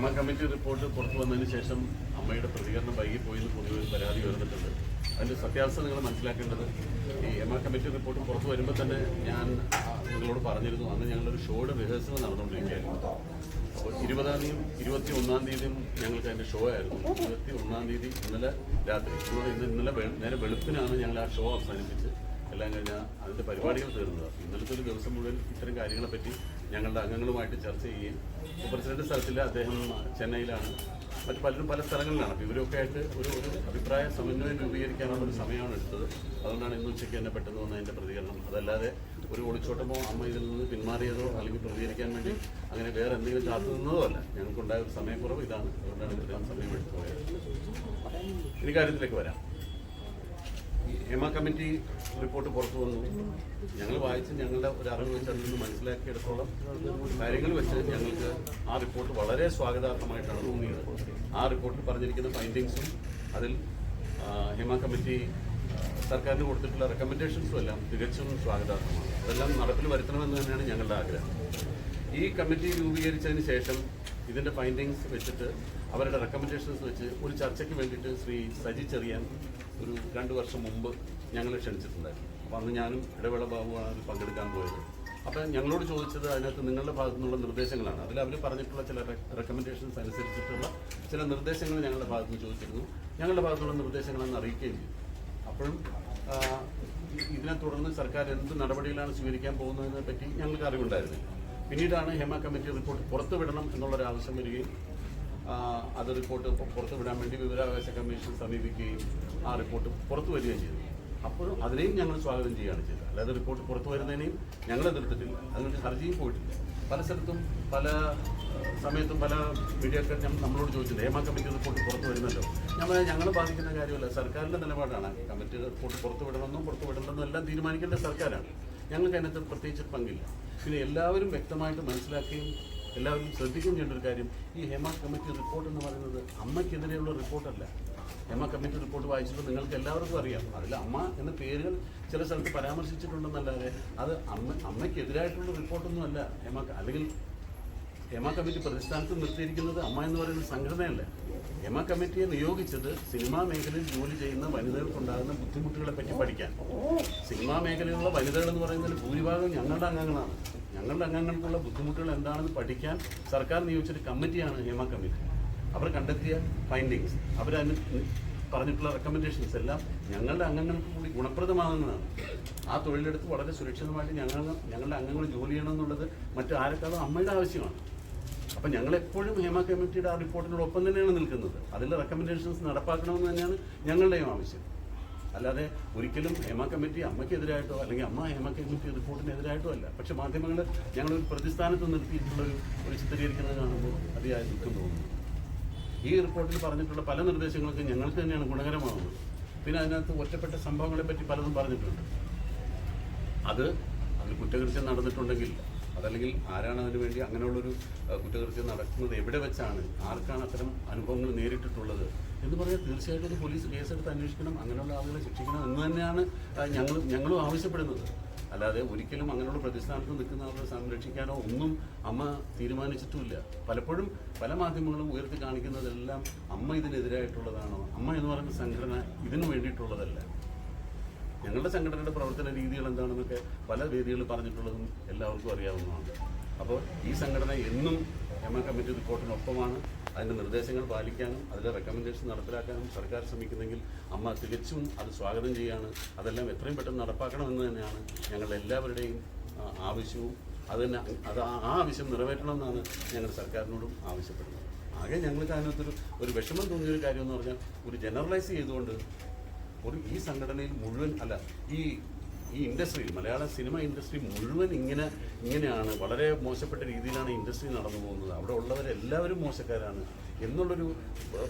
Hema committee report പുറത്തു വന്നതിന് ശേഷം അമ്മയുടെ പ്രതികരണം വൈകിപ്പോയി എന്ന് പൊതുവെ പരാതി ഉയർന്നിട്ടുണ്ട്. അതിന്റെ സത്യാവസ്ഥ നിങ്ങൾ മനസ്സിലാക്കേണ്ടത് ഈ എം ആർ കമ്മിറ്റി റിപ്പോർട്ട് പുറത്തു വരുമ്പോൾ തന്നെ ഞാൻ നിങ്ങളോട് പറഞ്ഞിരുന്നു. അന്ന് ഞങ്ങളൊരു ഷോയുടെ റിഹേഴ്സൽ നടന്നുകൊണ്ടിരിക്കുകയായിരുന്നു. അപ്പോൾ ഇരുപതാം തീയതിയും ഇരുപത്തി ഒന്നാം തീയതിയും ഞങ്ങൾക്ക് അതിന്റെ ഷോ ആയിരുന്നു. ഇരുപത്തി ഒന്നാം തീയതി ഇന്നലെ രാത്രി ഇന്ന് ഇന്നലെ നേരെ വെളുപ്പിനാണ് ഞങ്ങൾ ആ ഷോ അവസാനിപ്പിച്ച് എല്ലാം കഴിഞ്ഞാൽ അതിന്റെ പരിപാടികൾ തീർന്നത്. ഇന്നലത്തെ ഒരു ദിവസം മുഴുവൻ ഇത്തരം കാര്യങ്ങളെപ്പറ്റി ഞങ്ങളുടെ അംഗങ്ങളുമായിട്ട് ചർച്ച ചെയ്യുകയും പ്രസിഡന്റ് സ്ഥലത്തില്ല അദ്ദേഹം ചെന്നൈയിലാണ്. മറ്റു പലരും പല സ്ഥലങ്ങളിലാണ്. അപ്പോൾ ഇവരൊക്കെ ആയിട്ട് ഒരു ഒരു അഭിപ്രായ സമന്വയം രൂപീകരിക്കാനുള്ള ഒരു സമയമാണ് എടുത്തത്. അതുകൊണ്ടാണ് ഇന്ന് ഉച്ചയ്ക്ക് തന്നെ പെട്ടെന്ന് വന്ന അതിന്റെ പ്രതികരണം. അതല്ലാതെ ഒരു ഒളിച്ചോട്ടമോ അമ്മ ഇതിൽ നിന്ന് പിന്മാറിയതോ അല്ലെങ്കിൽ പ്രതികരിക്കാൻ വേണ്ടി അങ്ങനെ വേറെ എന്തെങ്കിലും കാത്തു നിന്നതോ അല്ല. ഞങ്ങൾക്കുണ്ടായ ഒരു സമയക്കുറവ് ഇതാണ്. അതുകൊണ്ടാണ് ഇത്രയും സമയം എടുത്തു പോയത് ഇനി കാര്യത്തിലേക്ക് വരാം. ഹെമ കമ്മിറ്റി റിപ്പോർട്ട് പുറത്തു വന്നു. ഞങ്ങൾ വായിച്ച് ഞങ്ങളുടെ ഒരു അറിവ് വെച്ച് അതിൽ നിന്ന് മനസ്സിലാക്കിയെടുത്തോളം കാര്യങ്ങൾ വെച്ച് ഞങ്ങൾക്ക് ആ റിപ്പോർട്ട് വളരെ സ്വാഗതാർഹമായിട്ടാണ് തോന്നിയത്. ആ റിപ്പോർട്ടിൽ പറഞ്ഞിരിക്കുന്ന ഫൈൻഡിങ്സും അതിൽ ഹേമ കമ്മിറ്റി സർക്കാരിന് കൊടുത്തിട്ടുള്ള റെക്കമെൻഡേഷൻസും എല്ലാം തികച്ചും സ്വാഗതാർഹമാണ്. അതെല്ലാം നടപ്പിൽ വരുത്തണമെന്ന് തന്നെയാണ് ഞങ്ങളുടെ ആഗ്രഹം. ഈ കമ്മിറ്റി രൂപീകരിച്ചതിന് ശേഷം ഇതിന്റെ ഫൈൻഡിങ്സ് വെച്ചിട്ട് അവരുടെ റെക്കമെൻഡേഷൻസ് വെച്ച് ഒരു ചർച്ചയ്ക്ക് വേണ്ടിയിട്ട് ശ്രീ സജി ചെറിയാൻ ഒരു രണ്ട് വർഷം മുമ്പ് ഞങ്ങളെ ക്ഷണിച്ചിട്ടുണ്ടായിരുന്നു. അപ്പോൾ അന്ന് ഞാനും ഇടവേള ബാബുവാണ് അതിൽ പങ്കെടുക്കാൻ പോയത്. അപ്പം ഞങ്ങളോട് ചോദിച്ചത് അതിനകത്ത് നിങ്ങളുടെ ഭാഗത്തു നിന്നുള്ള നിർദ്ദേശങ്ങളാണ്. അതിൽ അവർ പറഞ്ഞിട്ടുള്ള ചില റെക്കമെൻഡേഷൻസ് അനുസരിച്ചിട്ടുള്ള ചില നിർദ്ദേശങ്ങൾ ഞങ്ങളുടെ ഭാഗത്ത് നിന്ന് ചോദിച്ചിരുന്നു. ഞങ്ങളുടെ ഭാഗത്തുള്ള നിർദ്ദേശങ്ങളെന്ന് അറിയിക്കുകയും ചെയ്തു. അപ്പോഴും ഇതിനെ തുടർന്ന് സർക്കാർ എന്ത് നടപടികളാണ് സ്വീകരിക്കാൻ പോകുന്നതിനെ പറ്റി ഞങ്ങൾക്ക് അറിവുണ്ടായിരുന്നില്ല. പിന്നീടാണ് ഹേമ കമ്മിറ്റി റിപ്പോർട്ട് പുറത്തുവിടണം എന്നുള്ളൊരു ആവശ്യം വരികയും അത് റിപ്പോർട്ട് പുറത്തു വിടാൻ വേണ്ടി വിവരാവകാശ കമ്മീഷൻ സമീപിക്കുകയും ആ റിപ്പോർട്ട് പുറത്തു വരികയും ചെയ്തു. അപ്പോഴും അതിനെയും ഞങ്ങൾ സ്വാഗതം ചെയ്യുകയാണ് ചെയ്തത്. അല്ലാതെ റിപ്പോർട്ട് പുറത്തു വരുന്നതിനെയും ഞങ്ങൾ എതിർത്തിട്ടില്ല. അതിനൊരു ഹർജിയും പോയിട്ടില്ല. പല സ്ഥലത്തും പല സമയത്തും പല മീഡിയക്കാർ നമ്മളോട് ചോദിച്ചിട്ടുണ്ട് ഹേമ കമ്മിറ്റി റിപ്പോർട്ട് പുറത്തു വരുന്നല്ലോ? ഞങ്ങൾ ഞങ്ങൾ ബാധിക്കുന്ന കാര്യമല്ല. സർക്കാരിന്റെ നിലപാടാണ്. കമ്മിറ്റി റിപ്പോർട്ട് പുറത്തു വിടണമെന്നും പുറത്തു വിടണമെന്നും എല്ലാം തീരുമാനിക്കേണ്ട സർക്കാരാണ്. ഞങ്ങൾക്ക് അതിനകത്ത് പ്രത്യേകിച്ച് പങ്കില്ല. പിന്നെ എല്ലാവരും വ്യക്തമായിട്ട് മനസ്സിലാക്കുകയും എല്ലാവരും ശ്രദ്ധിക്കുകയും ചെയ്യേണ്ട ഒരു കാര്യം ഈ ഹേമ കമ്മിറ്റി റിപ്പോർട്ട് എന്ന് പറയുന്നത് അമ്മയ്ക്കെതിരെയുള്ള റിപ്പോർട്ടല്ല ഹേമ കമ്മിറ്റി റിപ്പോർട്ട് വായിച്ചപ്പോൾ നിങ്ങൾക്ക് എല്ലാവർക്കും അറിയാം. അതിൽ അമ്മ എന്ന പേരുകൾ ചില സ്ഥലത്ത് പരാമർശിച്ചിട്ടുണ്ടെന്നല്ലാതെ അത് അമ്മ അമ്മയ്ക്കെതിരായിട്ടുള്ള റിപ്പോർട്ടൊന്നും അല്ല. ഹേമ അല്ലെങ്കിൽ ഹേമ കമ്മിറ്റി പ്രതിസ്ഥാനത്ത് നിർത്തിയിരിക്കുന്നത് അമ്മ എന്ന് പറയുന്ന സംഘടനയല്ല. ഹേമ കമ്മിറ്റിയെ നിയോഗിച്ചത് സിനിമാ മേഖലയിൽ ജോലി ചെയ്യുന്ന വനിതകൾക്കുണ്ടാകുന്ന ബുദ്ധിമുട്ടുകളെ പറ്റി പഠിക്കാൻ. സിനിമാ മേഖലയിലുള്ള വനിതകൾ എന്ന് പറയുന്നതിൽ ഭൂരിഭാഗം ഞങ്ങളുടെ അംഗങ്ങളാണ്. ഞങ്ങളുടെ അംഗങ്ങൾക്കുള്ള ബുദ്ധിമുട്ടുകൾ എന്താണെന്ന് പഠിക്കാൻ സർക്കാർ നിയോഗിച്ചൊരു കമ്മിറ്റിയാണ് ഹേമ കമ്മിറ്റി. അവർ കണ്ടെത്തിയ ഫൈൻഡിങ്സ് അവരതിന് പറഞ്ഞിട്ടുള്ള റെക്കമെൻഡേഷൻസ് എല്ലാം ഞങ്ങളുടെ അംഗങ്ങൾക്ക് കൂടി ഗുണപ്രദമാകുന്നതാണ്. ആ തൊഴിലെടുത്ത് വളരെ സുരക്ഷിതമായിട്ട് ഞങ്ങൾ ഞങ്ങളുടെ അംഗങ്ങൾ ജോലി ചെയ്യണമെന്നുള്ളത് മറ്റു ആരെക്കാളും അമ്മയുടെ ആവശ്യമാണ്. അപ്പം ഞങ്ങൾ എപ്പോഴും ഹേമ കമ്മിറ്റിയുടെ ആ റിപ്പോർട്ടിനോടൊപ്പം തന്നെയാണ് നിൽക്കുന്നത്. അതിലെ റെക്കമെൻഡേഷൻസ് നടപ്പാക്കണമെന്ന് തന്നെയാണ് ഞങ്ങളുടെയും ആവശ്യം. അല്ലാതെ ഒരിക്കലും ഹേമ കമ്മിറ്റി അമ്മയ്ക്കെതിരായിട്ടോ അല്ലെങ്കിൽ അമ്മ ഹേമ കമ്മിറ്റി റിപ്പോർട്ടിനെതിരായിട്ടോ അല്ല. പക്ഷെ മാധ്യമങ്ങൾ ഞങ്ങളൊരു പ്രതിസ്ഥാനത്ത് നിർത്തിയിട്ടുള്ള ഒരു ചിത്രീകരിക്കുന്നത് കാണുമ്പോൾ അതിയായ ദുഃഖം തോന്നുന്നു. ഈ റിപ്പോർട്ടിൽ പറഞ്ഞിട്ടുള്ള പല നിർദ്ദേശങ്ങൾക്കും ഞങ്ങൾക്ക് തന്നെയാണ് ഗുണകരമാകുന്നത് പിന്നെ അതിനകത്ത് ഒറ്റപ്പെട്ട സംഭവങ്ങളെ പറ്റി പലതും പറഞ്ഞിട്ടുണ്ട്. അത് അതിൽ കുറ്റകൃത്യം നടന്നിട്ടുണ്ടെങ്കിൽ അതല്ലെങ്കിൽ ആരാണ് അതിനു വേണ്ടി അങ്ങനെയുള്ളൊരു കുറ്റകൃത്യം നടക്കുന്നത്? എവിടെ വെച്ചാണ്? ആർക്കാണ് അത്തരം അനുഭവങ്ങൾ നേരിട്ടിട്ടുള്ളത്? എന്ന് പറഞ്ഞാൽ തീർച്ചയായിട്ടും ഒരു പോലീസ് കേസെടുത്ത് അന്വേഷിക്കണം അങ്ങനെയുള്ള ആളുകളെ ശിക്ഷിക്കണം എന്ന് തന്നെയാണ് ഞങ്ങൾ ഞങ്ങളും ആവശ്യപ്പെടുന്നത്. അല്ലാതെ ഒരിക്കലും അങ്ങനെയുള്ള പ്രതിസ്ഥാനത്ത് നിൽക്കുന്ന ആളുകളെ സംരക്ഷിക്കാനോ ഒന്നും അമ്മ തീരുമാനിച്ചിട്ടുമില്ല. പലപ്പോഴും പല മാധ്യമങ്ങളും ഉയർത്തി കാണിക്കുന്നതെല്ലാം അമ്മ ഇതിനെതിരായിട്ടുള്ളതാണോ? അമ്മ എന്ന് പറയുന്ന സംഘടന ഇതിനു വേണ്ടിയിട്ടുള്ളതല്ല. ഞങ്ങളുടെ സംഘടനയുടെ പ്രവർത്തന രീതികൾ എന്താണെന്നൊക്കെ പല വേദികളിൽ പറഞ്ഞിട്ടുള്ളതും എല്ലാവർക്കും അറിയാവുന്നതാണ്. അപ്പോൾ ഈ സംഘടന എന്നും എം എ കമ്മിറ്റി റിപ്പോർട്ടിനൊപ്പമാണ് അതിന്റെ നിർദ്ദേശങ്ങൾ പാലിക്കാനും അതിലെ റെക്കമെൻഡേഷൻ നടപ്പിലാക്കാനും സർക്കാർ ശ്രമിക്കുന്നെങ്കിൽ അമ്മ തികച്ചും അത് സ്വാഗതം ചെയ്യാണ്. അതെല്ലാം എത്രയും പെട്ടെന്ന് നടപ്പാക്കണമെന്ന് തന്നെയാണ് ഞങ്ങളുടെ എല്ലാവരുടെയും ആവശ്യവും. അത് തന്നെ അത് ആ ആവശ്യം നിറവേറ്റണമെന്നാണ് ഞങ്ങൾ സർക്കാരിനോടും ആവശ്യപ്പെടുന്നത്. ആകെ ഞങ്ങൾക്ക് അതിനകത്തൊരു ഒരു വിഷമം തോന്നിയൊരു കാര്യം എന്ന് പറഞ്ഞാൽ ഒരു ജനറലൈസ് ചെയ്തുകൊണ്ട് ഒരു ഈ സംഘടനയിൽ മുഴുവൻ അല്ല ഈ ഈ ഇൻഡസ്ട്രിയിൽ മലയാള സിനിമ ഇൻഡസ്ട്രി മുഴുവൻ ഇങ്ങനെ ഇങ്ങനെയാണ് വളരെ മോശപ്പെട്ട രീതിയിലാണ് ഇൻഡസ്ട്രി നടന്നു പോകുന്നത്. അവിടെ ഉള്ളവരെല്ലാവരും മോശക്കാരാണ് എന്നുള്ളൊരു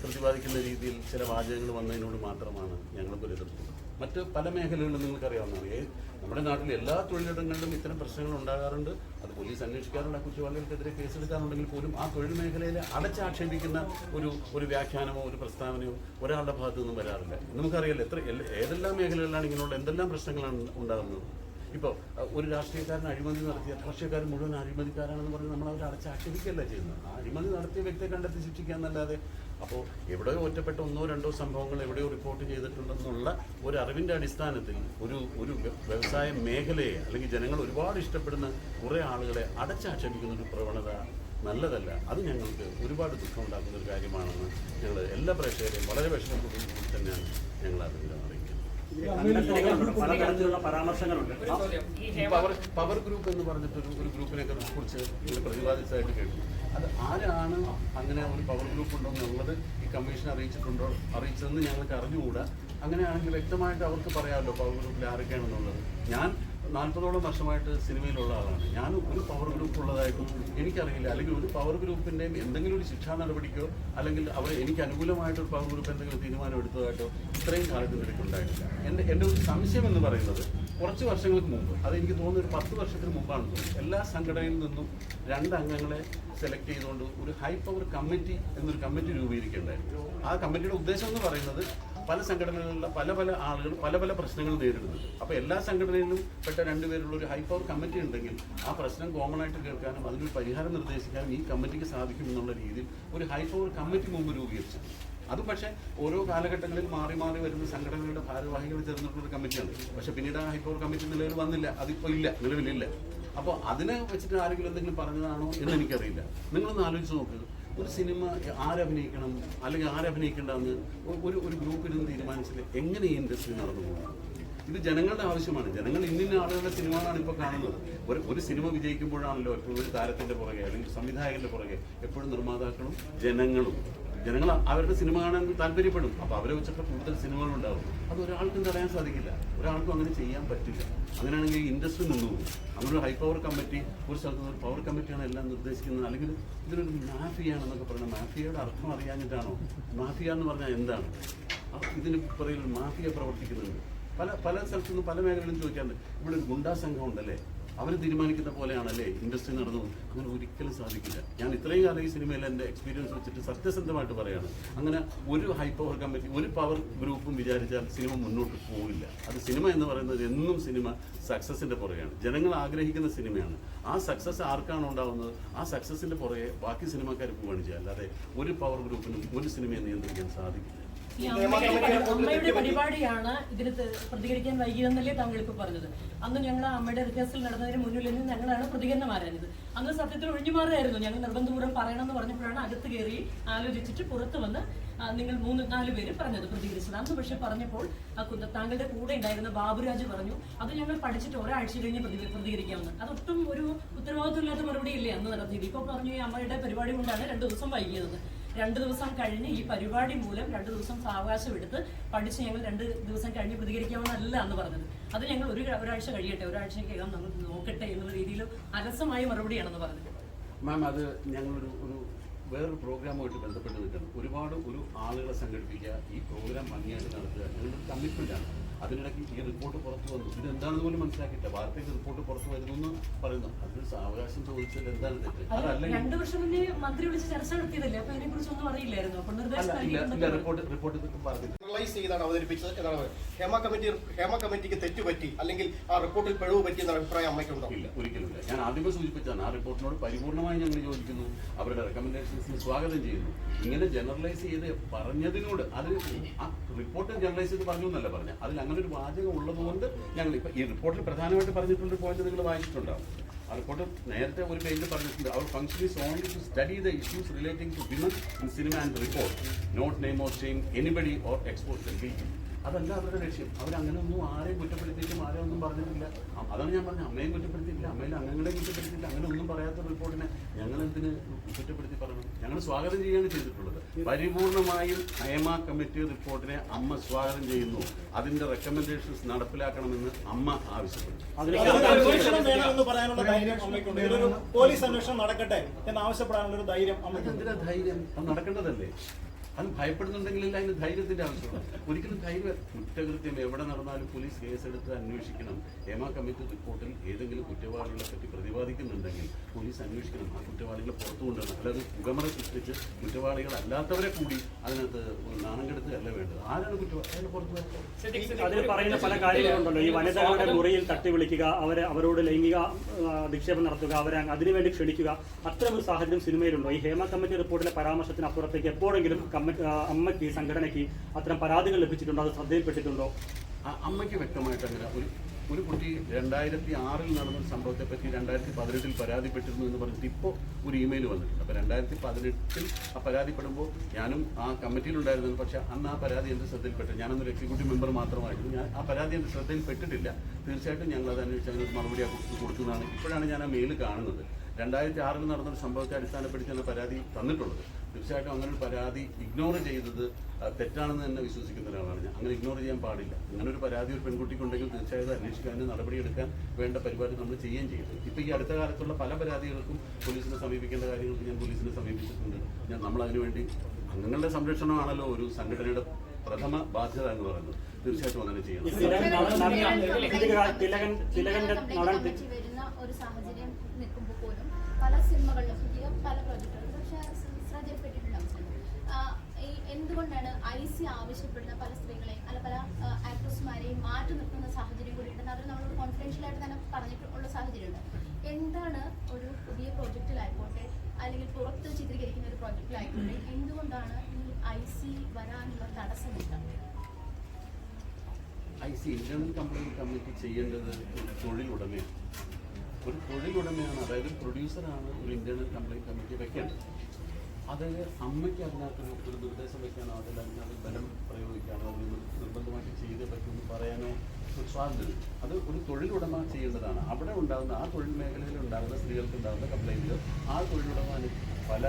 പ്രതിപാദിക്കുന്ന രീതിയിൽ ചില വാചകങ്ങൾ വന്നതിനോട് മാത്രമാണ് ഞങ്ങൾക്കൊരു എതിർപ്പ് മറ്റ് പല മേഖലകളിലും നിങ്ങൾക്കറിയാവുന്നതാണ് നമ്മുടെ നാട്ടിൽ എല്ലാ തൊഴിലിടങ്ങളിലും ഇത്തരം പ്രശ്നങ്ങൾ ഉണ്ടാകാറുണ്ട്. അത് പോലീസ് അന്വേഷിക്കാറുണ്ട്. ആ കുറ്റവാളികൾക്കെതിരെ കേസെടുക്കാറുണ്ടെങ്കിൽ പോലും ആ തൊഴിൽ മേഖലയിലെ അടച്ചാക്ഷേപിക്കുന്ന ഒരു ഒരു വ്യാഖ്യാനമോ ഒരു പ്രസ്താവനയോ ഒരാളുടെ ഭാഗത്തു നിന്നും വരാറില്ല. നമുക്കറിയാലോ എത്ര ഏതെല്ലാം മേഖലകളിലാണ് ഇങ്ങനെയുള്ള എന്തെല്ലാം പ്രശ്നങ്ങളാണ് ഉണ്ടാകുന്നത്? ഇപ്പോൾ ഒരു രാഷ്ട്രീയക്കാരൻ അഴിമതി നടത്തിയ രാഷ്ട്രീയക്കാരൻ മുഴുവൻ അഴിമതിക്കാരാണെന്ന് പറഞ്ഞ് നമ്മൾ അവരെ അടച്ചാക്ഷേപിക്കുകയല്ല ചെയ്യുന്നത്? അഴിമതി നടത്തിയ വ്യക്തിയെ കണ്ടെത്തി ശിക്ഷിക്കുക എന്നല്ലാതെ അപ്പോൾ എവിടെയോ ഒറ്റപ്പെട്ട ഒന്നോ രണ്ടോ സംഭവങ്ങൾ എവിടെയോ റിപ്പോർട്ട് ചെയ്തിട്ടുണ്ടെന്നുള്ള ഒരു അറിവിന്റെ അടിസ്ഥാനത്തിൽ ഒരു ഒരു വ്യവസായ മേഖലയെ അല്ലെങ്കിൽ ജനങ്ങൾ ഒരുപാട് ഇഷ്ടപ്പെടുന്ന കുറേ ആളുകളെ അടച്ചാക്ഷേപിക്കുന്ന ഒരു പ്രവണത നല്ലതല്ല. അത് ഞങ്ങൾക്ക് ഒരുപാട് ദുഃഖമുണ്ടാക്കുന്ന ഒരു കാര്യമാണെന്ന് ഞങ്ങൾ എല്ലാ പ്രേക്ഷകരെയും വളരെ വിഷമത്തോടുകൂടി തന്നെയാണ് ഞങ്ങൾ അറിയിക്കുന്നത് പലതരത്തിലുള്ള പരാമർശങ്ങളുണ്ട്. ഈ പവർ പവർ ഗ്രൂപ്പ് എന്ന് പറഞ്ഞിട്ട് ഒരു ഗ്രൂപ്പിനെ കുറിച്ച് നിങ്ങൾ പ്രതിപാദിച്ചതായിട്ട് കേട്ടു. അത് ആരാണ് അങ്ങനെ ഒരു പവർ ഗ്രൂപ്പ് ഉണ്ടോ എന്നുള്ളത് ഈ കമ്മീഷൻ അറിയിച്ചിട്ടുണ്ടോ? അറിയിച്ചതെന്ന് ഞങ്ങൾക്ക് അറിഞ്ഞുകൂടാ. അങ്ങനെയാണെങ്കിൽ വ്യക്തമായിട്ട് അവർക്ക് പറയാമല്ലോ പവർ ഗ്രൂപ്പിൽ ആരൊക്കെയാണെന്നുള്ളത്. ഞാൻ നാൽപ്പതോളം വർഷമായിട്ട് സിനിമയിലുള്ള ആളാണ്. ഞാൻ ഒരു പവർ ഗ്രൂപ്പ് ഉള്ളതായിട്ടും എനിക്കറിയില്ല. അല്ലെങ്കിൽ ഒരു പവർ ഗ്രൂപ്പിന്റെയും എന്തെങ്കിലും ഒരു ശിക്ഷാ നടപടിക്കോ അല്ലെങ്കിൽ അവർ എനിക്ക് അനുകൂലമായിട്ട് ഒരു പവർ ഗ്രൂപ്പ് എന്തെങ്കിലും തീരുമാനം എടുത്തതായിട്ടോ ഇത്രയും കാലത്തിനിടയ്ക്ക് ഉണ്ടായിട്ടില്ല എന്റെ എന്റെ ഒരു സംശയം എന്ന് പറയുന്നത് കുറച്ച് വർഷങ്ങൾക്ക് മുമ്പ് അത് എനിക്ക് തോന്നുന്നു ഒരു പത്ത് വർഷത്തിന് മുമ്പാണ് എല്ലാ സംഘടനയിൽ നിന്നും രണ്ട് അംഗങ്ങളെ സെലക്ട് ചെയ്തുകൊണ്ട് ഒരു ഹൈ പവർ കമ്മിറ്റി എന്നൊരു കമ്മിറ്റി രൂപീകരിക്കേണ്ടായിരുന്നു ആ കമ്മിറ്റിയുടെ ഉദ്ദേശം എന്ന് പറയുന്നത് പല സംഘടനകളിലുള്ള പല പല ആളുകൾ പല പല പ്രശ്നങ്ങൾ നേരിടുന്നുണ്ട്. അപ്പോൾ എല്ലാ സംഘടനയിലും പെട്ട രണ്ടുപേരുള്ള ഒരു ഹൈ പവർ കമ്മിറ്റി ഉണ്ടെങ്കിൽ ആ പ്രശ്നം കോമൺ ആയിട്ട് കേൾക്കാനും അതിനൊരു പരിഹാരം നിർദ്ദേശിക്കാനും ഈ കമ്മിറ്റിക്ക് സാധിക്കും എന്നുള്ള രീതിയിൽ ഒരു ഹൈ പവർ കമ്മിറ്റി മുമ്പ് രൂപീകരിച്ചു അത് പക്ഷേ ഓരോ കാലഘട്ടങ്ങളിൽ മാറി മാറി വരുന്ന സംഘടനകളുടെ ഭാരവാഹികൾ ചേർന്നിട്ടുള്ള ഒരു കമ്മിറ്റിയാണ് പക്ഷേ പിന്നീട് ആ ഹൈ പവർ കമ്മിറ്റി നിലവിൽ വന്നില്ല. അതിപ്പോൾ ഇല്ല. നിലവിലില്ല. അപ്പോൾ അതിനെ വെച്ചിട്ട് ആരെങ്കിലും എന്തെങ്കിലും പറഞ്ഞതാണോ എന്ന് എനിക്കറിയില്ല. നിങ്ങളൊന്ന് ആലോചിച്ച് നോക്കുക ഒരു സിനിമ ആരഭിനയിക്കണം അല്ലെങ്കിൽ ആരഭിനയിക്കേണ്ടെന്ന് ഒരു ഒരു ഗ്രൂപ്പിൽ നിന്ന് തീരുമാനിച്ചില്ല എങ്ങനെ ഈ ഇൻഡസ്ട്രി നടന്നു പോകുന്നത് ഇത് ജനങ്ങളുടെ ആവശ്യമാണ്. ജനങ്ങൾ ഇന്നിന്ന ആളുകളുടെ സിനിമകളാണ് ഇപ്പോൾ കാണുന്നത്. ഒരു ഒരു സിനിമ വിജയിക്കുമ്പോഴാണല്ലോ എപ്പോഴും ഒരു താരത്തിന്റെ പുറകെ അല്ലെങ്കിൽ സംവിധായകന്റെ പുറകെ എപ്പോഴും നിർമ്മാതാക്കളും ജനങ്ങളും. ജനങ്ങൾ അവരുടെ സിനിമ കാണാൻ താല്പര്യപ്പെടും. അപ്പോൾ അവരെ വെച്ചിട്ട് കൂടുതൽ സിനിമകൾ ഉണ്ടാവും അത് ഒരാൾക്കും തടയാൻ സാധിക്കില്ല. ഒരാൾക്കും അങ്ങനെ ചെയ്യാൻ പറ്റില്ല. അങ്ങനെയാണെങ്കിൽ ഇൻഡസ്ട്രി നിന്നു പോകും. അങ്ങനെ ഒരു ഹൈ പവർ കമ്മിറ്റി ഒരു സ്ഥലത്ത് ഒരു പവർ കമ്മിറ്റിയാണ് എല്ലാം നിർദ്ദേശിക്കുന്നത്. അല്ലെങ്കിൽ ഇതിനൊരു മാഫിയാണെന്നൊക്കെ പറയുന്നത്. മാഫിയയുടെ അർത്ഥം അറിയാഞ്ഞിട്ടാണോ? മാഫിയ എന്ന് പറഞ്ഞാൽ എന്താണ്? ഇതിന് പുറകിൽ മാഫിയ പ്രവർത്തിക്കുന്നുണ്ട്. പല പല സ്ഥലത്തുനിന്ന് പല മേഖലകളിലും ചോദിക്കാറുണ്ട്. ഇവിടെ ഒരു ഗുണ്ടാ സംഘം ഉണ്ടല്ലേ? അവർ തീരുമാനിക്കുന്ന പോലെയാണല്ലേ ഇൻഡസ്ട്രി നടന്നത്? അങ്ങനെ ഒരിക്കലും സാധിക്കില്ല. ഞാൻ ഇത്രയും കാലം ഈ സിനിമയിൽ എന്റെ എക്സ്പീരിയൻസ് വെച്ചിട്ട് സത്യസന്ധമായിട്ട് പറയുകയാണ് അങ്ങനെ ഒരു ഹൈ പവർ കമ്മിറ്റി ഒരു പവർ ഗ്രൂപ്പും വിചാരിച്ചാൽ സിനിമ മുന്നോട്ട് പോവില്ല. അത് സിനിമ എന്ന് പറയുന്നത് എന്നും സിനിമ സക്സസിന്റെ പുറകെയാണ്. ജനങ്ങൾ ആഗ്രഹിക്കുന്ന സിനിമയാണ്. ആ സക്സസ് ആർക്കാണ് ഉണ്ടാകുന്നത് ആ സക്സസിന്റെ പുറകെ ബാക്കി സിനിമക്കാർ പോവുകയാണ് ചെയ്യുക. അല്ലാതെ ഒരു പവർ ഗ്രൂപ്പിനും ഒരു സിനിമയെ നിയന്ത്രിക്കാൻ സാധിക്കില്ല. ഈ അമ്മയുടെ പരി- അമ്മയുടെ പരിപാടിയാണ് ഇതിന് പ്രതികരിക്കാൻ വൈകിയെന്നല്ലേ താങ്കൾ ഇപ്പൊ പറഞ്ഞത്. അന്ന് ഞങ്ങൾ അമ്മയുടെ റിഹേഴ്സൽ നടന്നതിന് മുന്നിൽ നിന്ന് ഞങ്ങളാണ് പ്രതികരണം ആരാഞ്ഞത്. അന്ന് സത്യത്തിൽ ഒഴിഞ്ഞു മാറുകയായിരുന്നു. ഞങ്ങൾ നിർബന്ധപൂർവം പറയണമെന്ന് പറഞ്ഞപ്പോഴാണ് അകത്ത് കയറി ആലോചിച്ചിട്ട് പുറത്ത് വന്ന് നിങ്ങൾ മൂന്ന് നാല് പേര് പറഞ്ഞത് പ്രതികരിച്ചത്. അന്ന് പക്ഷെ പറഞ്ഞപ്പോൾ താങ്കളുടെ കൂടെ ഉണ്ടായിരുന്ന ബാബുരാജ് പറഞ്ഞു അത് ഞങ്ങൾ പഠിച്ചിട്ട് ഒരാഴ്ച കഴിഞ്ഞ് പ്രതി പ്രതികരിക്കാമെന്ന്. അതൊട്ടും ഒരു ഉത്തരവാദിത്തമില്ലാത്ത മറുപടി ഇല്ലേ അന്ന് നടത്തിയത്? ഇപ്പോൾ പറഞ്ഞു ഈ അമ്മയുടെ പരിപാടി കൊണ്ടാണ് രണ്ട് ദിവസം വൈകിയത്. രണ്ട് ദിവസം കഴിഞ്ഞ് ഈ പരിപാടി മൂലം രണ്ട് ദിവസം സാവകാശം എടുത്ത് പഠിച്ച് ഞങ്ങൾ രണ്ട് ദിവസം കഴിഞ്ഞ് പ്രതികരിക്കാമെന്നല്ല എന്ന് പറഞ്ഞത്. അത് ഞങ്ങൾ ഒരു ഒരാഴ്ച കഴിയട്ടെ ഒരാഴ്ചക്കകം നമ്മൾ നോക്കട്ടെ എന്നുള്ള രീതിയിൽ അലസമായ മറുപടിയാണെന്ന് പറഞ്ഞത്. മാം അത് ഞങ്ങളൊരു ഒരു വേറൊരു പ്രോഗ്രാമുമായിട്ട് ബന്ധപ്പെട്ട് നിൽക്കുന്നു. ഒരുപാട് ഒരു ആളുകളെ സംഘടിപ്പിക്കുക ഈ പ്രോഗ്രാം ഭംഗിയായിട്ട് നടത്തുക ഞങ്ങളുടെ കമ്മിറ്റ്മെന്റാണ് അതിനിടയ്ക്ക് ഈ റിപ്പോർട്ട് പുറത്തു വന്നു. ഇത് എന്താണെന്ന് പോലും മനസ്സിലാക്കിയില്ല വാർത്തയ്ക്ക് റിപ്പോർട്ട് പുറത്തു വരുന്നു എന്ന് പറയുന്നു. അതിന് അവകാശം ചോദിച്ചത് എന്താണ് തെറ്റ്? അത് അതല്ലെങ്കിൽ രണ്ടു വർഷം മുന്നേ മന്ത്രി വിളിച്ച് ചർച്ച നടത്തിയതല്ലേ? അപ്പൊ അതിനെ കുറിച്ചൊന്നും അറിയില്ലായിരുന്നു ഇല്ല റിപ്പോർട്ട് റിപ്പോർട്ട് പറഞ്ഞില്ല ജനറലൈസ് ചെയ്താണ് അവതരിപ്പിച്ചത് എന്നാണ്. ഹേമ കമ്മിറ്റി ഹേമ കമ്മിറ്റിക്ക് തെറ്റുപറ്റി അല്ലെങ്കിൽ ആ റിപ്പോർട്ടിൽ പിഴവ് പറ്റി എന്ന അഭിപ്രായം അമ്മയ്ക്കുണ്ടോ ഇല്ല ഒരിക്കലും ഞാൻ ആദ്യമേ സൂചിപ്പിച്ചതാണ് ആ റിപ്പോർട്ടിനോട് പരിപൂർണമായി ഞങ്ങൾ യോജിക്കുന്നു. അവരുടെ റെക്കമെൻഡേഷൻസിന് സ്വാഗതം ചെയ്യുന്നു. ഇങ്ങനെ ജനറലൈസ് ചെയ്ത് പറഞ്ഞതിനോട് അത് ആ റിപ്പോർട്ട് ജനറലൈസ് ചെയ്ത് പറഞ്ഞു എന്നല്ല പറഞ്ഞത്. അതിൽ അങ്ങനെ ഒരു വാചകം ഉള്ളതുകൊണ്ട് ഞങ്ങൾ ഇപ്പം ഈ റിപ്പോർട്ടിൽ പ്രധാനമായിട്ട് പറഞ്ഞിട്ടുള്ള പോയിന്റ് നിങ്ങൾ വായിച്ചിട്ടുണ്ടാവും. റിപ്പോർട്ട് നേരത്തെ ഒരു പേജിൽ പറഞ്ഞിട്ടുണ്ട് അവർ function is only to study the issues relating to women in cinema and report not name or shame anybody or expose അതല്ല അവരുടെ ലക്ഷ്യം. അവരങ്ങനെ ഒന്നും ആരെയും കുറ്റപ്പെടുത്തിയിട്ടും ആരെയും ഒന്നും പറഞ്ഞിട്ടില്ല. അതാണ് ഞാൻ പറഞ്ഞത്. അമ്മയും കുറ്റപ്പെടുത്തിയിട്ടില്ല. അമ്മയിൽ അംഗങ്ങളെയും കുറ്റപ്പെടുത്തില്ല അങ്ങനെ ഒന്നും പറയാത്ത റിപ്പോർട്ടിനെ ഞങ്ങൾ എന്തിന് കുറ്റപ്പെടുത്തി പറയണം ഞങ്ങൾ സ്വാഗതം ചെയ്യുകയാണ് ചെയ്തിട്ടുള്ളത്. പരിപൂർണമായും ഹേമ കമ്മിറ്റി റിപ്പോർട്ടിനെ അമ്മ സ്വാഗതം ചെയ്യുന്നു. അതിന്റെ റെക്കമെൻഡേഷൻസ് നടപ്പിലാക്കണമെന്ന് അമ്മ ആവശ്യപ്പെട്ടു. പോലീസ് അന്വേഷണം നടക്കട്ടെ എന്ന് ആവശ്യപ്പെടാനുള്ള ഒരു ധൈര്യം? നടക്കേണ്ടതല്ലേ? അത് ഭയപ്പെടുന്നുണ്ടെങ്കിൽ അതിന് ധൈര്യത്തിന്റെ ആവശ്യമാണ്. ഒരിക്കലും ധൈര്യം കുറ്റകൃത്യം എവിടെ നടന്നാലും പോലീസ് കേസെടുത്ത് അന്വേഷിക്കണം. ഹേമ കമ്മിറ്റി റിപ്പോർട്ടിൽ ഏതെങ്കിലും കുറ്റവാളികളെ പറ്റി പ്രതിപാദിക്കുന്നുണ്ടെങ്കിൽ പോലീസ് അന്വേഷിക്കണം. ആ കുറ്റവാളികളെ പുറത്തു കൊണ്ടുവരണം. അല്ലാതെ പുകമറ സൃഷ്ടിച്ച് കുറ്റവാളികളല്ലാത്തവരെ കൂടി അതിനകത്ത് നാണം കെടുത്തുകയല്ല വേണ്ടത്. ആരാണ് കുറ്റവാളി? പുറത്തു അതിൽ പറയുന്ന പല കാര്യങ്ങളുണ്ടല്ലോ ഈ വനിതകളുടെ മുറിയിൽ തട്ടി വിളിക്കുക അവരെ അവരോട് ലൈംഗിക നിക്ഷേപം നടത്തുക അവരെ അതിനുവേണ്ടി ക്ഷണിക്കുക. അത്തരമൊരു സാഹചര്യം സിനിമയിലുണ്ടോ? ഈ ഹേമ കമ്മിറ്റി റിപ്പോർട്ടിലെ പരാമർശത്തിന് അപ്പുറത്തേക്ക് എപ്പോഴെങ്കിലും കമ്മിറ്റി അമ്മയ്ക്ക് സംഘടനയ്ക്ക് അത്തരം പരാതികൾ ലഭിച്ചിട്ടുണ്ടോ? അത് ശ്രദ്ധയിൽപ്പെട്ടിട്ടുണ്ടോ? അമ്മയ്ക്ക് വ്യക്തമായിട്ട് അങ്ങനെ ഒരു ഒരു കുട്ടി രണ്ടായിരത്തി ആറിൽ നടന്ന സംഭവത്തെ പറ്റി രണ്ടായിരത്തി പതിനെട്ടിൽ പരാതിപ്പെട്ടിരുന്നു എന്ന് പറഞ്ഞിട്ട് ഇപ്പോൾ ഒരു ഇമെയിൽ വന്നിട്ടുണ്ട്. അപ്പോൾ രണ്ടായിരത്തി പതിനെട്ടിൽ ആ പരാതിപ്പെടുമ്പോൾ ഞാനും ആ കമ്മിറ്റിയിലുണ്ടായിരുന്നു പക്ഷേ അന്ന് ആ പരാതി എന്റെ ശ്രദ്ധയിൽപ്പെട്ടു. ഞാനൊന്ന് എക്സിക്യൂട്ടീവ് മെമ്പർ മാത്രമായിരുന്നു. ഞാൻ ആ പരാതി എന്റെ ശ്രദ്ധയിൽപ്പെട്ടിട്ടില്ല. തീർച്ചയായിട്ടും ഞങ്ങൾ അത് അന്വേഷിച്ച് അതിനൊരു മറുപടി കൊടുക്കുന്നതാണ്. ഇപ്പോഴാണ് ഞാൻ ആ മെയിൽ കാണുന്നത്. രണ്ടായിരത്തി ആറിൽ നടന്ന ഒരു സംഭവത്തെ അടിസ്ഥാനപ്പെടുത്തിയാണ് പരാതി തന്നിട്ടുള്ളത്. തീർച്ചയായിട്ടും അങ്ങനെ ഒരു പരാതി ഇഗ്നോർ ചെയ്തത് തെറ്റാണെന്ന് തന്നെ വിശ്വസിക്കുന്ന ഒരാളാണ് ഞാൻ. അങ്ങനെ ഇഗ്നോർ ചെയ്യാൻ പാടില്ല. അങ്ങനെ ഒരു പരാതി ഒരു പെൺകുട്ടിക്കുണ്ടെങ്കിൽ തീർച്ചയായും അന്വേഷിക്കാൻ നടപടിയെടുക്കാൻ വേണ്ട പരിപാടി നമ്മൾ ചെയ്യുകയും ചെയ്തു ഇപ്പോൾ ഈ അടുത്ത കാലത്തുള്ള പല പരാതികൾക്കും പോലീസിനെ സമീപിക്കേണ്ട കാര്യങ്ങൾക്ക് ഞാൻ പോലീസിനെ സമീപിച്ചിട്ടുണ്ട്. ഞാൻ നമ്മൾ അതിനുവേണ്ടി അംഗങ്ങളുടെ സംരക്ഷണമാണല്ലോ ഒരു സംഘടനയുടെ പ്രഥമ ബാധ്യത എന്ന് പറയുന്നത്. തീർച്ചയായിട്ടും അങ്ങനെ ചെയ്യണം. പല സിനിമകളിലും പുതിയ പല പ്രോജക്റ്റുകളും പക്ഷേ ആ, ഈ എന്തുകൊണ്ടാണ് ഐ സി ആവശ്യപ്പെടുന്ന പല സ്ത്രീകളെ അല്ല പല ആക്ട്രസ്മാരെയും മാറ്റി നിർത്തുന്ന സാഹചര്യം കൂടി ഉണ്ടെന്ന് അവർ നമ്മളോട് കോൺഫിഡൻഷ്യൽ ആയിട്ട് തന്നെ പറഞ്ഞിട്ടുള്ള സാഹചര്യമുണ്ട്. എന്താണ് ഒരു പുതിയ പ്രോജക്റ്റിലായിക്കോട്ടെ അല്ലെങ്കിൽ പുറത്ത് ചിത്രീകരിക്കുന്ന ഒരു പ്രോജക്റ്റിലായിക്കോട്ടെ എന്തുകൊണ്ടാണ് ഈ ഐ സി വരാനുള്ള തടസ്സം I C internal complaint committee ചെയ്യേണ്ടത് തൊഴിലുടമയാണ്. ഒരു തൊഴിലുടമയാണ് അതായത് പ്രൊഡ്യൂസറാണ് ഒരു ഇന്റേണൽ കംപ്ലൈന്റ് കമ്മിറ്റി വെക്കേണ്ടത്. അത് ഒരു- പറയാനോ അത് ഒരു തൊഴിലുടമ ചെയ്യേണ്ടതാണ്. അവിടെ ഉണ്ടാകുന്ന ആ തൊഴിൽ മേഖലയിൽ ഉണ്ടാകുന്ന സ്ത്രീകൾക്ക് ഉണ്ടാകുന്ന കംപ്ലൈന്റ് ആ തൊഴിലുടമ പല